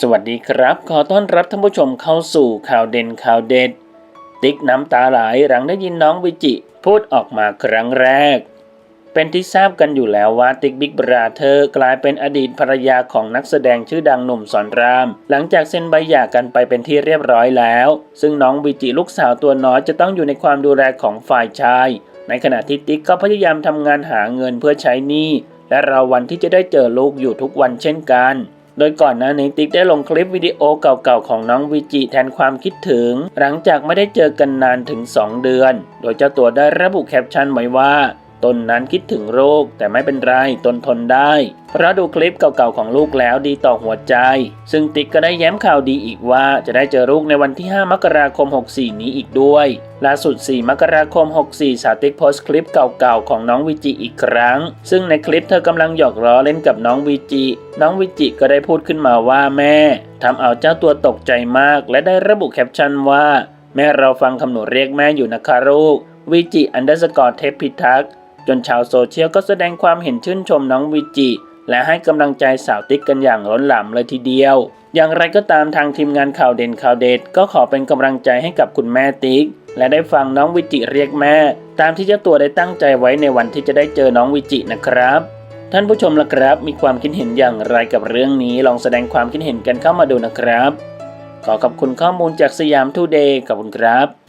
สวัสดีครับ ขอต้อนรับท่านผู้ชมเข้าสู่ข่าวเด่นข่าวเด็ด ติ๊กน้ำตาไหลหลังได้ยินน้องวิจิ พูดออกมาครั้งแรก เป็นที่ทราบกันอยู่แล้วว่าติ๊กบิ๊กบราเธอร์กลายเป็นอดีตภรรยาของนักแสดงชื่อดังหนุ่มสอนราม หลังจากเซ็นใบหย่ากันไปเป็นที่เรียบร้อยแล้ว ซึ่งน้องวิจิลูกสาวตัวน้อยจะต้องอยู่ในความดูแลของฝ่ายชาย ในขณะที่ติ๊กก็พยายามทำงานหาเงินเพื่อใช้หนี้และรอวันที่จะได้เจอลูกอยู่ทุกวันเช่นกัน โดยก่อนหน้านี้ติ๊กได้ลงคลิปวิดีโอเก่าๆของน้องวิจิแทนความคิดถึง หลังจากไม่ได้เจอกันนานถึง 2 เดือน โดยเจ้าตัวได้ระบุแคปชั่นไว้ว่า ตนนั้นคิดถึงโรคแต่ไม่เป็นไรตนทนได้ เพราะดูคลิปเก่าๆของลูกแล้วดีต่อหัวใจ ซึ่งติ๊กก็ได้แย้มข่าวดีอีกว่าจะได้เจอลูกในวันที่ 5 มกราคม 64 นี้อีกด้วยล่าสุด 4 มกราคม 64 สาติ๊กโพสต์คลิปเก่าๆ ของน้องวิจิอีกครั้ง ซึ่งในคลิปเธอกำลังหยอกล้อเล่นกับน้องวิจิ น้องวิจิก็ได้พูดขึ้นมาว่าแม่ทำเอาเจ้าตัวตกใจมาก และได้ระบุแคปชั่นว่า แม่เราฟังคำหนูเรียกแม่อยู่นะคะลูกวิจิอันเดอร์สกอร์เทพพิทักษ์ จนชาวโซเชียลก็แสดงความเห็นชื่นชมน้องวิจิ และให้กำลังใจสาวติ๊กกันอย่างล้นหลามเลยทีเดียว อย่างไรก็ตามทางทีมงานข่าวเด่นข่าวเด็ดก็ขอเป็นกำลังใจให้กับคุณแม่ติ๊ก และได้ฟังน้องวิจิเรียกแม่ ตามที่เจ้าตัวได้ตั้งใจไว้ในวันที่จะได้เจอน้องวิจินะครับท่านผู้ชมละครับ มีความคิดเห็นอย่างไรกับเรื่องนี้ ลองแสดงความคิดเห็นกันเข้ามาดูนะครับ ขอขอบคุณข้อมูลจากสยามทูเดย์ขอบคุณครับ